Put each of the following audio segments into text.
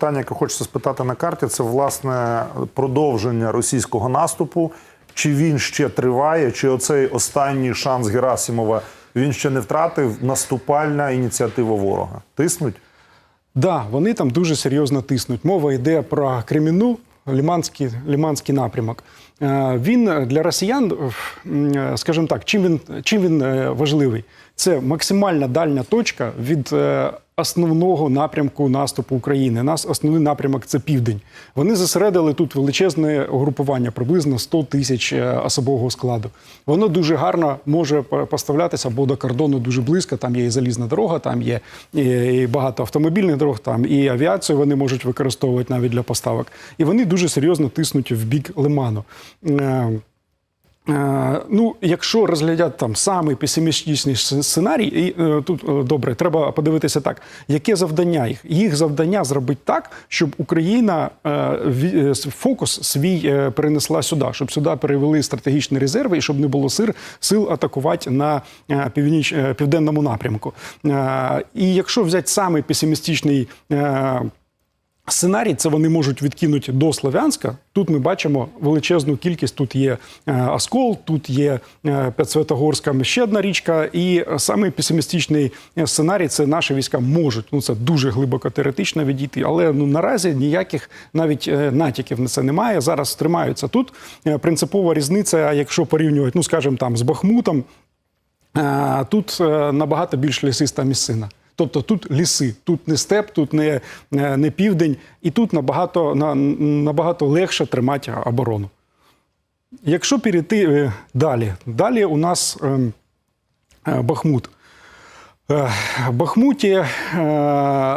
питання, яке хочеться спитати на карті, це власне продовження російського наступу. Чи він ще триває, чи оцей останній шанс Герасимова він ще не втратив наступальна ініціатива ворога? Тиснуть? Да, вони там дуже серйозно тиснуть. Мова йде про Кремінну, Ліманський, Ліманський напрямок. Е, Він для росіян, е, скажімо так, чим він, чим він е, важливий? Це максимальна дальня точка від е, основного напрямку наступу України. Нас основний напрямок це південь. Вони зосередили тут величезне угрупування, приблизно 100 тисяч е, особового складу. Воно дуже гарно може поставлятися, бо до кордону дуже близько. Там є і залізна дорога, там є і, багато автомобільних дорог, там і авіацію вони можуть використовувати навіть для поставок. І вони дуже серйозно тиснуть в бік Лиману. Е, Ну, якщо розглядати там самий песимістичний сценарій, і е, тут е, добре, треба подивитися так, яке завдання їх? Їх завдання зробити так, щоб Україна фокус свій перенесла сюди, щоб сюди перевели стратегічні резерви і щоб не було сил, сил атакувати на північ, південному напрямку. І якщо взяти самий песимістичний. Е, Сценарій це вони можуть відкинути до Слов'янська. Тут ми бачимо величезну кількість. Тут є е, Оскол, тут є е, Підсветогорська ще одна річка. І самий песимістичний е, сценарій це наші війська можуть. Ну це дуже глибоко теоретично відійти. Але ну наразі ніяких навіть е, натяків на це немає. Зараз тримаються тут. Е, Принципова різниця, якщо порівнювати, ну скажімо, там з Бахмутом, Е, Тут е, набагато більш лісиста місцина. Тобто тут ліси, тут не степ, тут не, не, не південь, і тут набагато, на, набагато легше тримати оборону. Якщо перейти е, далі, далі у нас ем, е, Бахмут. Е, В Бахмуті е,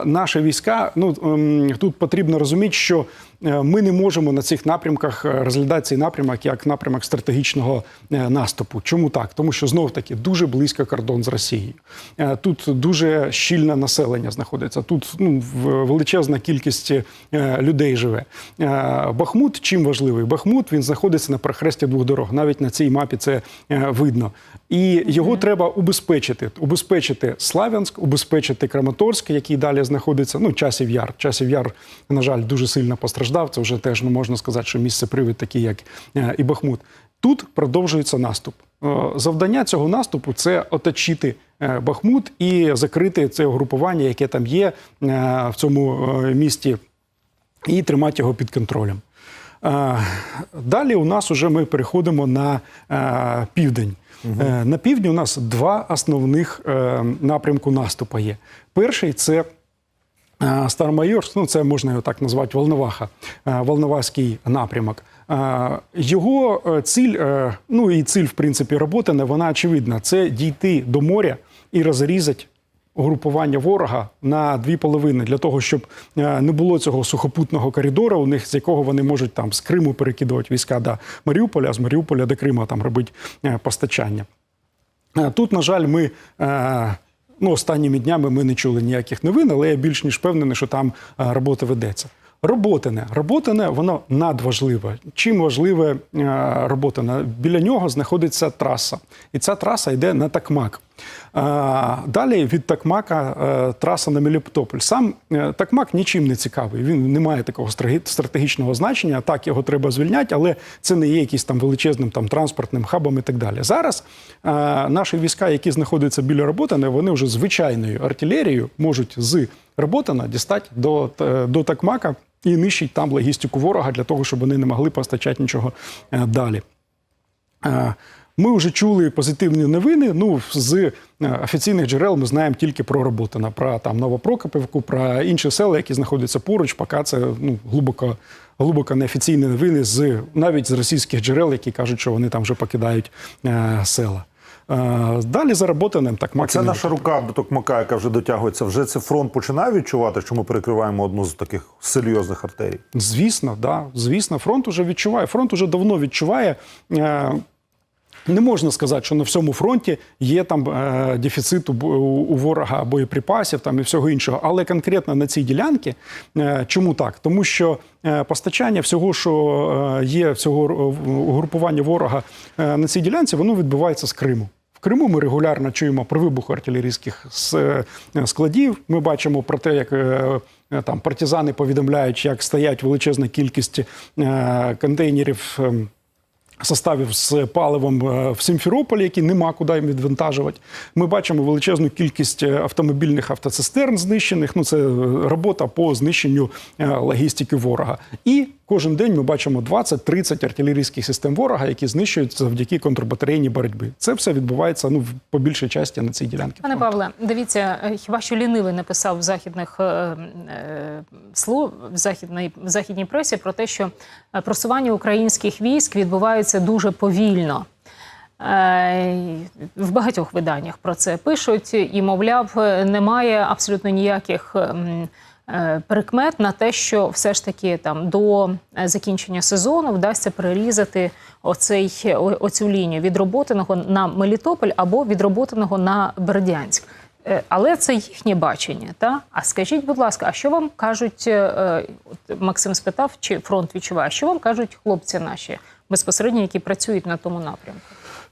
наші війська. Ну ем, тут потрібно розуміти, що е, ми не можемо на цих напрямках е, розглядати цей напрямок як напрямок стратегічного е, наступу. Чому так? Тому що знов таки дуже близько кордон з Росією. Е, Тут дуже щільне населення знаходиться. Тут ну, величезна кількість е, людей живе. Е, Бахмут чим важливий? Бахмут він знаходиться на перехресті двох дорог. Навіть на цій мапі це е, видно. І його треба убезпечити. Убезпечити Славянськ, убезпечити Краматорськ, який далі знаходиться. Ну, часів яр. Часів яр, на жаль, дуже сильно постраждав. Це вже теж не можна сказати, що місце привид такі, як е, і Бахмут. Тут продовжується наступ. Е, Завдання цього наступу це оточити е, Бахмут і закрити це угрупування, яке там є в цьому місті, і тримати його під контролем. Далі у нас уже ми переходимо на південь. Е, На півдні у нас два основних напрямку наступу є. Перший це Старомайорськ, ну це можна його так назвати, Волноваха, Волноваський напрямок. Його е, ціль, е, ну і ціль, в принципі, роботи, не вона очевидна. Це дійти до моря і розрізати угрупування ворога на дві половини для того, щоб е, не було цього сухопутного коридору, у них з якого вони можуть там з Криму перекидувати війська до Маріуполя, а з Маріуполя до Криму там робити постачання. Тут, на жаль, ми. Ну, останніми днями ми не чули ніяких новин, але я більш ніж впевнений, що там е, робота ведеться. Роботине. Роботине, воно надважливе. Чим важливе е, роботине? Біля нього знаходиться траса. І ця траса йде на Такмак. Далі від Такмака е, траса на Мелітополь. Сам е, Такмак нічим не цікавий. Він не має такого стратегічного значення. Так, його треба звільняти, але це не є якийсь там величезним там, транспортним хабом і так далі. Зараз е, наші війська, які знаходяться біля Роботина, вони вже звичайною артилерією можуть з Роботина дістати до, до Такмака і нищить там логістику ворога для того, щоб вони не могли постачати нічого далі. Е, Ми вже чули позитивні новини. Ну, з е, офіційних джерел ми знаємо тільки про Роботина, про там Новопрокопівку, про інші села, які знаходяться поруч. Поки це ну, глибоко, глибоко неофіційні новини з навіть з російських джерел, які кажуть, що вони там вже покидають е, села. Е, Далі за Роботиним так Це максимум. наша рука до Токмака, яка вже дотягується. Вже це фронт починає відчувати, що ми перекриваємо одну з таких серйозних артерій. Звісно, да. Звісно, фронт уже відчуває. Фронт уже давно відчуває. Не можна сказати, що на всьому фронті є там е, дефіцит у, у ворога боєприпасів там і всього іншого. Але конкретно на цій ділянці, е, чому так? Тому що е, постачання всього, що е, є всього угрупування ворога на цій ділянці, воно відбувається з Криму. Криму ми регулярно чуємо про вибух артилерійських складів. Ми бачимо про те, як Там партизани повідомляють, як стоять величезна кількість контейнерів. Составів з паливом е, в Сімферополі, які нема куди їм відвантажувати. Ми бачимо величезну кількість е, автомобільних автоцистерн знищених. Ну це е, робота по знищенню логістики ворога. І кожен день ми бачимо 20-30 артилерійських систем ворога, які знищуються завдяки контрбатарейній боротьбі. Це все відбувається ну по більшій часті на цій ділянці. Пане Павле, дивіться, хіба що лінивий написав в західних слов в західній західній пресі про те, що просування українських військ відбувається дуже повільно. Е, В багатьох виданнях про це пишуть, і мовляв, немає абсолютно ніяких ем, е, прикмет на те, що все ж таки там до закінчення сезону вдасться перерізати оцей оцю лінію відроботаного на Мелітополь або відроботаного на Бердянськ. Е, Але це їхнє бачення. Та? А скажіть, будь ласка, а що вам кажуть? Максим спитав, чи фронт відчуває? Що вам кажуть хлопці наші безпосередньо, які працюють на тому напрямку?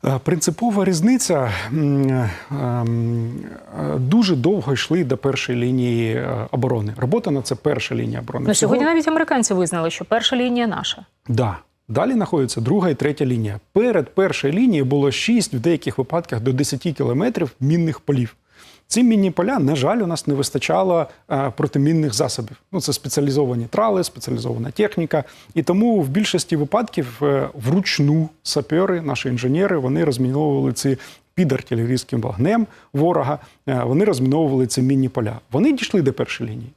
Е, Принципова різниця м, е, м, е, дуже довго йшли до першої лінії е, оборони. Робота на це перша лінія оборони. Ну, Всього- сьогодні навіть американці визнали, що перша лінія наша. Да. Далі знаходиться друга і третя лінія. Перед першою лінією було 6, в деяких випадках до 10 кілометрів мінних полів. Ці мінні поля, на жаль, у нас не вистачало е, протимінних засобів. Ну, це спеціалізовані трали, спеціалізована техніка. І тому в більшості випадків е, вручну сапери, наші інженери, вони розміновували ці під артилерійським вогнем ворога. е, Вони розміновували ці мінні поля. Вони дійшли до першої лінії.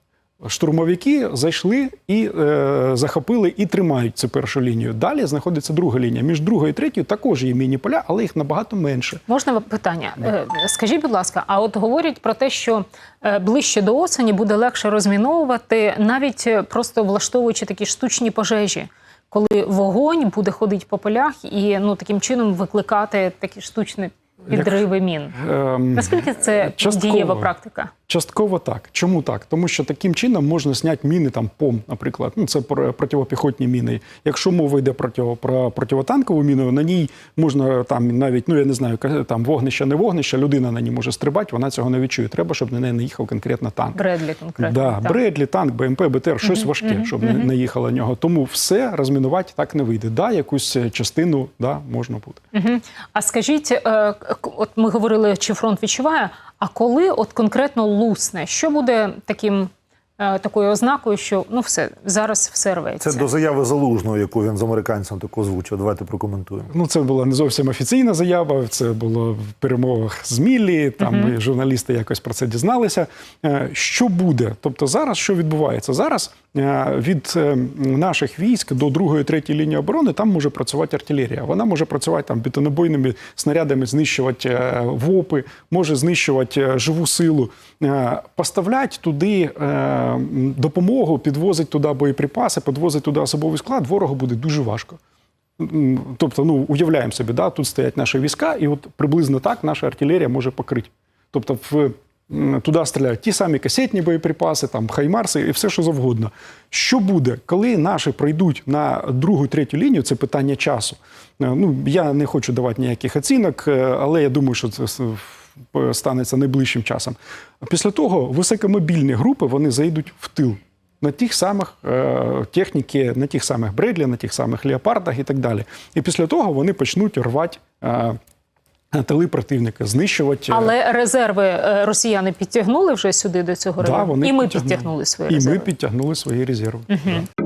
Штурмовики зайшли і е, захопили і тримають цю першу лінію. Далі знаходиться друга лінія. Між другою і третьою також є міні поля, але їх набагато менше. Можна питання? Е, Скажіть, будь ласка, а от говорять про те, що е, ближче до осені буде легше розміновувати, навіть е, просто влаштовуючи такі штучні пожежі, коли вогонь буде ходити по полях і ну таким чином викликати такі штучні підриви мін. Ем, Наскільки це частково. дієва практика? Частково так. Чому так? Тому що таким чином можна зняти міни там пом, наприклад. Ну це про- противопіхотні міни. Якщо мова йде про, про противотанкову міну, на ній можна там навіть, ну я не знаю, там вогнище, не вогнище, людина на ній може стрибати, вона цього не відчує. Треба, щоб на неї не їхав конкретно танк. Бредлі конкретно. Да, так. Бредлі, танк, БМП, БТР, щось важке, щоб не, не їхало на нього. Тому все розмінувати так не вийде. Да, якусь е, частину да, можна буде. Мгм. А скажіть, е, от ми говорили, чи фронт відчуває, а коли от конкретно лусне, що буде таким е, такою ознакою, що ну все зараз все рветься? Це до заяви залужного, яку він з американцем таку озвучив. Давайте прокоментуємо. Ну, це була не зовсім офіційна заява. Це було в перемовах з Міллі. Там і журналісти якось про це дізналися. Е, Що буде? Тобто, зараз що відбувається? Зараз від е, наших військ до другої, третьої лінії оборони там може працювати артилерія. Вона може працювати там бетонобойними снарядами, знищувати е, ВОПи, може знищувати е, живу силу, Е, поставлять туди е, допомогу, підвозить туди боєприпаси, підвозить туди особовий склад. Ворогу буде дуже важко. Тобто, ну уявляємо собі, да, тут стоять наші війська, і от приблизно так наша артилерія може покрити. Тобто, в, туди стріляють ті самі касетні боєприпаси, там хаймарси і все, що завгодно. Що буде, коли наші пройдуть на другу, третю лінію? Це питання часу. Е, Ну я не хочу давати ніяких оцінок, е, але я думаю, що це станеться найближчим часом. Після того високомобільні групи вони зайдуть в тил на тих самих е, техніки, на тих самих Бредлі, на тих самих леопардах і так далі. І після того вони почнуть рвати е, тили противника, знищувати. Але резерви е, росіяни підтягнули вже сюди до цього да, району? вони і ми підтягнули. підтягнули свої І резерви. ми підтягнули свої резерви. Да.